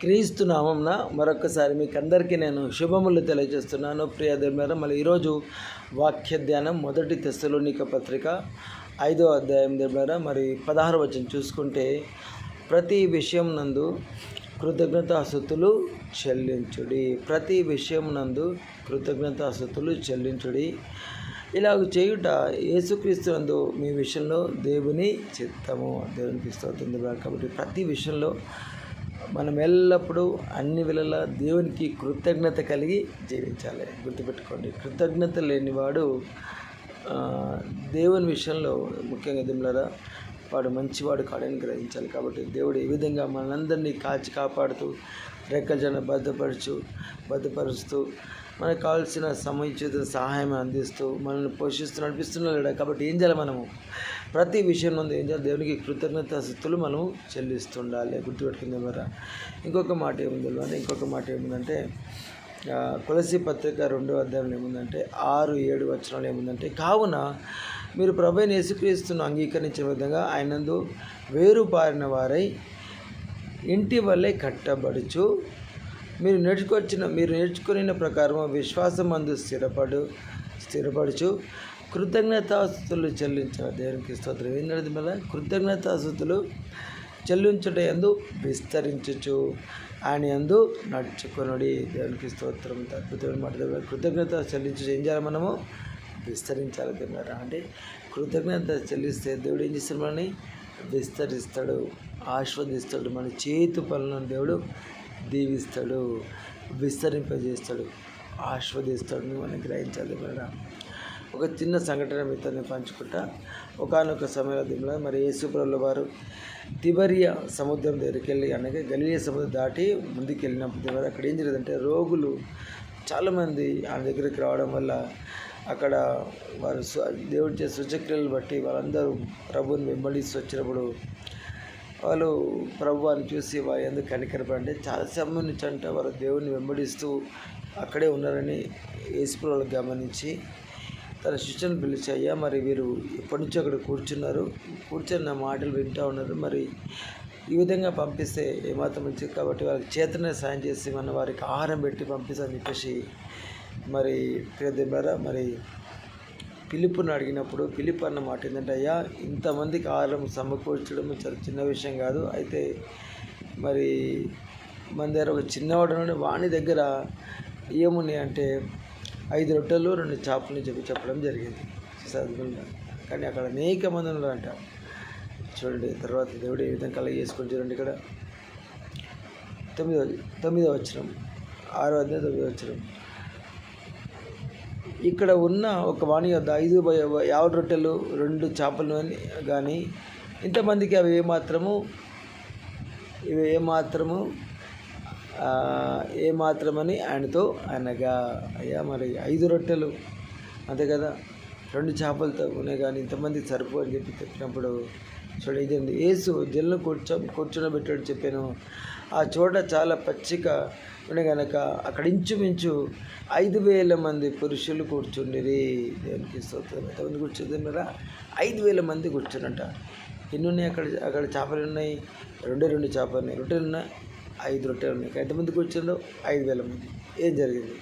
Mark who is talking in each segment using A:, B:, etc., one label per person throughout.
A: క్రీస్తు నామంన మరొకసారి మీకు అందరికీ నేను శుభములు తెలియజేస్తున్నాను. ప్రియ దేవులారా మళ్ళీ ఈరోజు వాక్య ధ్యానం మొదటి తెస్తలోనిక పత్రిక ఐదో అధ్యాయం దేవులారా మరి పదహారు వచ్చిన చూసుకుంటే ప్రతి విషయం నందు కృతజ్ఞతాస్థుతులు చెల్లించుడి. ప్రతి విషయం నందు కృతజ్ఞతాస్థుతులు చెల్లించుడి. ఇలాగ చేయుట యేసుక్రీస్తు నందు మీ విషయంలో దేవుని చిత్తము. దేవునికి స్తోత్రం కాబట్టి ప్రతి విషయంలో మనం ఎల్లప్పుడూ అన్ని వేళలా దేవునికి కృతజ్ఞత కలిగి జీవించాలి. గుర్తుపెట్టుకోండి కృతజ్ఞత లేనివాడు దేవుని విషయంలో ముఖ్యంగా దిమ్లరా వాడు మంచివాడు కాడని గ్రహించాలి. కాబట్టి దేవుడు ఏ విధంగా మనందరినీ కాచి కాపాడుతూ రెక్కజన భద్రపరచు భద్రపరుస్తూ మనకు కావాల్సిన సముచిత సహాయం అందిస్తూ మనల్ని పోషిస్తూ నడిపిస్తున్నాడు కాబట్టి ఏం చేయాలి మనము? ప్రతి విషయం ముందు ఏం చేయాలి? దేవునికి కృతజ్ఞత స్థుతులు మనము చెల్లిస్తుండాలి. గుర్తుపెట్టుకుందాం ద్వారా ఇంకొక మాట ఏముంది ఇంకొక మాట ఏముందంటే తులసి పత్రిక రెండో అధ్యాయంలో ఏముందంటే ఆరు ఏడు వచనాలు ఏముందంటే కావున మీరు ప్రభుని యేసుక్రీస్తును అంగీకరించే విధంగా ఆయనందు వేరు పారిన వారై ఇంటి వల్లే కట్టబడుచు మీరు నేర్చుకొచ్చిన మీరు నేర్చుకున్న ప్రకారం విశ్వాసం అందు స్థిరపడు స్థిరపడుచు. కృతజ్ఞతాస్తుతులు చెల్లించిన దేవునికి స్తోత్రం. ఏంటంటే మళ్ళీ? కృతజ్ఞతాస్తుతులు చెల్లించుట ఎందు విస్తరించుచు ఆయన ఎందు నడుచుకునుడి. దేవునికి స్తోత్రం. అద్భుతమైన మాట కృతజ్ఞత చెల్లించు ఏం చేయాలి మనము? విస్తరించాలి దేవుడు అంటే కృతజ్ఞత చెల్లిస్తే దేవుడు ఏం చేస్తాడు మనని విస్తరిస్తాడు ఆస్వాదిస్తాడు మన చేతి పనులను దేవుడు దీవిస్తాడు విస్తరింపజేస్తాడు ఆస్వాదిస్తాడు అని గ్రహించాలి మన ఒక చిన్న సంఘటన మీతో పంచుకుంటా. ఒకనొక సమయంలో మరి యేసుప్రభుల వారు తిబరియా సముద్రం దగ్గరికి వెళ్ళి అనగా గలీయ సముద్రం దాటి ముందుకు వెళ్ళినప్పుడు అక్కడ ఏం జరిగిందంటే రోగులు చాలామంది ఆయన దగ్గరికి రావడం వల్ల అక్కడ వారు దేవుడి చే సూచక్రియలు బట్టి వాళ్ళందరూ ప్రభుని వెంబడిస్తూ వచ్చినప్పుడు వాళ్ళు ప్రభువాన్ని చూసి వారి ఎందుకు కనికరపడంటే చాలా సమయం నుంచి అంట వారు దేవుని వెంబడిస్తూ అక్కడే ఉన్నారని యేసుప్రభులు గమనించి తన శిష్యులను పిలిచి అయ్యా మరి వీరు ఎప్పటి నుంచో అక్కడ కూర్చున్నారు. కూర్చొని నా మాటలు వింటూ ఉన్నారు. మరి ఈ విధంగా పంపిస్తే ఏమాత్రం మంచిది? కాబట్టి వాళ్ళకి చేతనే సాయం చేసి మనం వారికి ఆహారం పెట్టి పంపిస్తామని చెప్పేసి మరి ప్రియదేవారా మరి పిలుపుని అడిగినప్పుడు పిలుపు అన్న మాట ఏంటంటే అయ్యా ఇంతమందికి ఆహారం సమకూర్చడం చాలా చిన్న విషయం కాదు. అయితే మరి మన దగ్గర ఒక చిన్నవాడు నుండి వాని దగ్గర ఏమున్నాయి అంటే ఐదు రొట్టెలు రెండు చేపలు చెప్పి చెప్పడం జరిగింది. చదువుకుంటా కానీ అక్కడ అనేక మంది ఉన్నారంట. చూడండి తర్వాత దేవుడు ఏ విధంగా కలగ చేసుకొని చూడండి ఇక్కడ. తొమ్మిదో తొమ్మిదో వచ్చినం ఆరో అధ్యాయం తొమ్మిదో వచ్చినాం ఇక్కడ ఉన్న ఒక వాణి వద్ద ఐదు బ- రొట్టెలు రెండు చేపలు అని కానీ ఇంతమందికి అవి ఏమాత్రము ఇవి ఏమాత్రము ఏమాత్రమని ఆయనతో అనగా అయ్యా మరి ఐదు రొట్టెలు అంతే కదా? రెండు చేపలతో ఉన్నాయి కానీ ఇంతమంది సరిపో అని చెప్పి చెప్పినప్పుడు చూడండి ఇదండి ఏసు జల్లు కూర్చో కూర్చునబెట్టాడు చెప్పాను. ఆ చోట చాలా పచ్చిక ఉండే కనుక అక్కడ ఇంచుమించు ఐదు వేల మంది పురుషులు కూర్చుండిరి. దేవునికి స్తోత్రం. ఎంతమంది కూర్చుంది ఐదు వేల మంది కూర్చున్నట. ఎన్ని ఉన్నాయి అక్కడ? అక్కడ చేపలు ఉన్నాయి రెండే రెండు చేపలు ఉన్నాయి. రొట్టెలు ఉన్నాయి? ఐదు రొట్టెలు ఉన్నాయి. ఎంతమంది కూర్చుందో ఐదు వేల మంది. ఏం జరిగింది?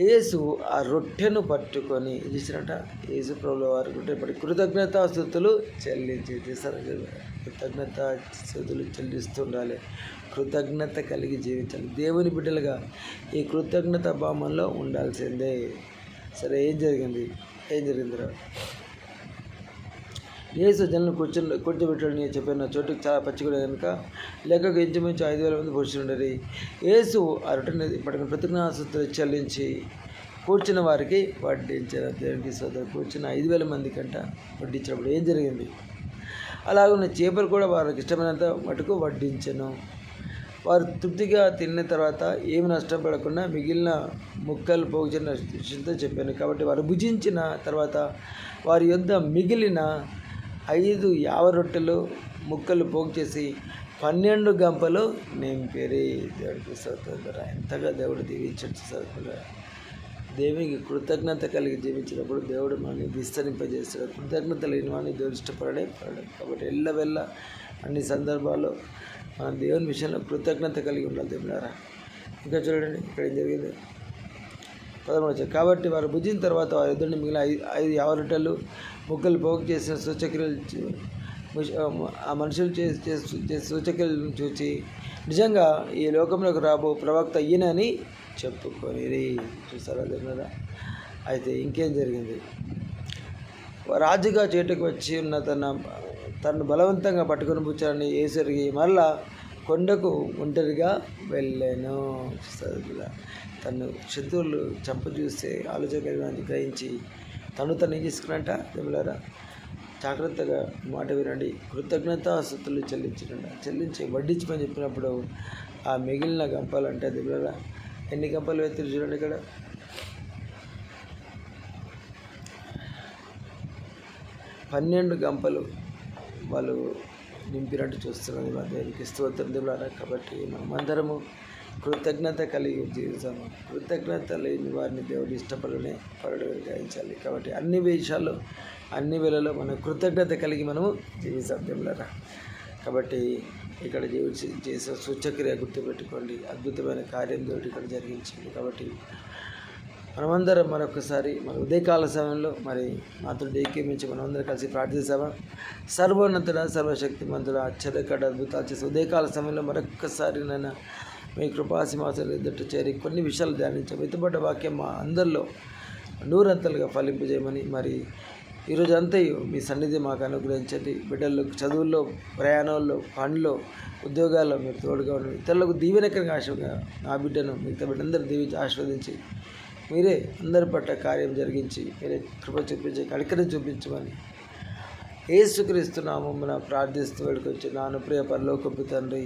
A: యేసు ఆ రొట్టెను పట్టుకొని ఇచ్చినట చేసినట యేసు ప్రభుల వారి రొట్టె పట్టి కృతజ్ఞతాస్థుతులు చెల్లించి కృతజ్ఞత స్థుతులు చెల్లిస్తుండాలి కృతజ్ఞత కలిగి జీవించాలి. దేవుని బిడ్డలుగా ఈ కృతజ్ఞత భావంలో ఉండాల్సిందే. సరే ఏం జరిగింది? ఏం జరిగిందిరా? యేసు జనులు కూర్చుని కూర్చోబెట్టాడు. నేను చెప్పాను చోటుకి చాలా పచ్చిగూడ కనుక లెక్కకు ఇంచుమించు ఐదు వేల మంది పురుషులు ఉండేది యేసు ఆ రొట్టెని పట్టుకుని ప్రతిజ్ఞాస్తులు చెల్లించి కూర్చున్న వారికి వడ్డించారు. దేవునికి సోదరు కూర్చున్న ఐదు వేల మంది కంట వడ్డించినప్పుడు ఏం జరిగింది? అలాగే చేపలు కూడా వారికి ఇష్టమైనంత మటుకు వడ్డించను. వారు తృప్తిగా తిన్న తర్వాత ఏమి నష్టపడకుండా మిగిలిన ముక్కలు పోగుచిన విషయంతో చెప్పాను. కాబట్టి వారు భుజించిన తర్వాత వారి యొద్ద మిగిలిన ఐదు యావ రొట్టెలు ముక్కలు పోగు చేసి పన్నెండు గంపలు నింపిరి. దేవుడికి స్తోత్రం ఎంతగా దేవుడు దీవించచ్చు సరుకులు దేవునికి కృతజ్ఞత కలిగి జీవించినప్పుడు దేవుడు మనల్ని విస్తరింపజేస్తాడు. కృతజ్ఞత లేని వాడిని దేవుడు ఇష్టపడే పడడం. కాబట్టి ఎల్లవెల్ల అన్ని సందర్భాల్లో మన దేవుని విషయంలో కృతజ్ఞత కలిగి ఉండాలి దేవుడారా ఇంకా చూడండి ఇక్కడ ఏం జరిగింది? పదమూడు వచ్చారు కాబట్టి వారు భుజించిన తర్వాత వారి ఇద్దరిని మిగిలిన ఐదు ఐదు యాభై రొట్టెలు ముక్కలు పోగు చేసిన సూచక్రియలు ఆ మనుషులు చేసే చేసే- సూచక్రియలను చూచి నిజంగా ఈ లోకంలోకి రాబో ప్రవక్త ఈయనని చెప్పుకొని చూసారా దేవుడారా అయితే ఇంకేం జరిగింది? రాజుగా చేటుకు వచ్చి ఉన్న తన తను బలవంతంగా పట్టుకొని పుచ్చారని ఏసరికి మరలా కొండకు ఒంటరిగా వెళ్ళాను. తను శత్రువులు చంప చూస్తే ఆలోచన గ్రహించి తను తను ఏం చేసుకున్నట్ట దేవులారా? జాగ్రత్తగా మాట వినండి. కృతజ్ఞతాస్తుతులు చెల్లించండి. చెల్లించి వడ్డించమని చెప్పినప్పుడు ఆ మిగిలిన గంపలు అంటే దేవులారా ఎన్ని గంపలు వేస్తారు చూడండి ఇక్కడ. పన్నెండు గంపలు వాళ్ళు నింపినట్టు చూస్తున్నది మా దేవునికి స్తోత్రం దేవులారా. కాబట్టి మనమందరము కృతజ్ఞత కలిగి జీవితం. కృతజ్ఞత లేని వారిని దేవుడు ఇష్టపడనే పరుడు గ్రహించాలి. కాబట్టి అన్ని విషయాల్లో అన్ని వేళలో మనం కృతజ్ఞత కలిగి మనము జీవిస్తాం దేవులరా కాబట్టి ఇక్కడ జీవించి చేసే సూచక్రియ గుర్తుపెట్టుకోండి. అద్భుతమైన కార్యం దేవుడు ఇక్కడ జరిగించింది కాబట్టి మనమందరం మరొకసారి మన ఉదయకాల సమయంలో మరి మాతో ఏకీమించి మనమందరం కలిసి ప్రార్థిస్తామా? సర్వోన్నతుడ సర్వశక్తిమంతుడ ఆశ్చర్యకడ అద్భుతాలు చేసి ఉదయకాల సమయంలో మరొక్కసారి నన్ను మీ కృపాసింహాసనం ఎదుట చేరి కొన్ని విషయాలు ధ్యానించాం. వెతుబడ్డ వాక్యం మా అందరిలో నూరంతలుగా ఫలింపజేయమని మరి ఈరోజు అంతయు మీ సన్నిధి మాకు అనుగ్రహించండి. బిడ్డల్లో చదువుల్లో ప్రయాణాల్లో పనుల్లో ఉద్యోగాల్లో మీరు తోడుగా ఉండండి. ఇతరులకు దీవెనకరంగా ఆశగా నా బిడ్డను మిగతా బిడ్డందరూ దీవించి ఆశీర్వదించి మీరే అందరి పట్ల కార్యం జరిగించి మీరే కృప చూపించి కడికరం చూపించమని ఏసుక్రీస్తు నామమున ప్రార్థిస్తూ వేడుకొచ్చి నాను ప్రియ పరలోకపు తండ్రి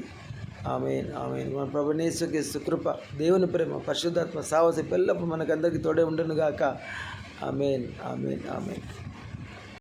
A: ఆమెన్ ఆమెన్. మన ప్రభునేశ్వరికి సుకృప దేవుని ప్రేమ పరిశుద్ధాత్మ సాహస పెళ్ళప్పుడు మనకందరికీ తోడే ఉండును గాక ఆమెన్ ఆమెన్ ఆమెన్.